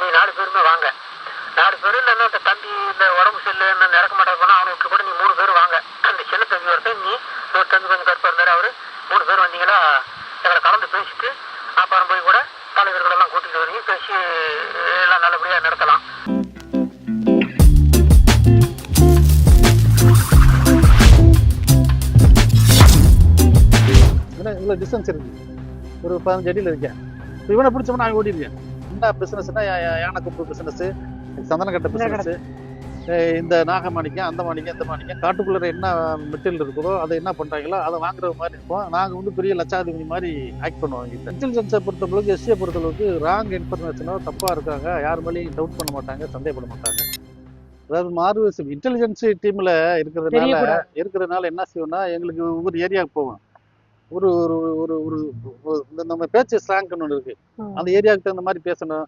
நீ நாலு பேருமே வாங்க. நாலு பேர் இல்லைன்னா இந்த தம்பி இந்த உடம்பு செல்லு என்ன நடக்க மாட்டேன் போனால் அவனுக்கு கூட நீ மூணு பேர் வாங்க. அந்த சின்ன தம்பி ஒருத்தர் நீ ஒரு தம்பி கொஞ்சம் கருப்பாக இருந்தார் அவரு. மூணு பேர் வந்தீங்களா எங்களை கலந்து பேசிட்டு அப்புறம் போய் கூட தலைவர்களெல்லாம் கூட்டிட்டு வரீங்க பேசி எல்லாம் நல்லபடியாக நடத்தலாம். இவ்வளோ டிஸ்டன்ஸ் இருக்கு? ஒரு பதினஞ்சு அடியில் இருக்கேன். இவனை பிடிச்சோம்னா அவன் ஓடிடுவேன் என்ன பிஸ்னஸ்னா யானை குப்பு பிஸ்னஸ் சந்தனக்கட்டை பிஸ்னஸ் இந்த நாக மாணிக்கம் அந்த மாணிக்கம் இந்த மாணிக்கம் காட்டுக்குள்ளே என்ன மெட்டீரியல் இருக்குதோ அதை என்ன பண்ணுறாங்களோ அதை வாங்குற மாதிரி இருப்போம் நாங்கள் வந்து பெரிய லட்சாதிபதி மாதிரி ஆக்ட் பண்ணுவோம் இந்த இன்டெலிஜென்ஸை பொறுத்தளவுக்கு எஸ்சியை பொறுத்தளவுக்கு ராங் இன்ஃபர்மேஷனோ தப்பாக இருக்காங்க. யார் மேலேயும் டவுட் பண்ண மாட்டாங்க சந்தேகப்பட மாட்டாங்க. அதாவது மார்வஸ் இன்டெலிஜென்ஸ் டீமில் இருக்கிறதுனால. இருக்கிறதுனால என்ன செய்வோம்னா எங்களுக்கு ஒவ்வொரு ஏரியாவுக்கு போவோம். ஒரு ஒரு ஒரு ஒரு இந்த நம்ம பேச்சு ஸ்லாங்க்னு ஒன்று இருக்கு. அந்த ஏரியாவுக்கு தகுந்த மாதிரி பேசணும்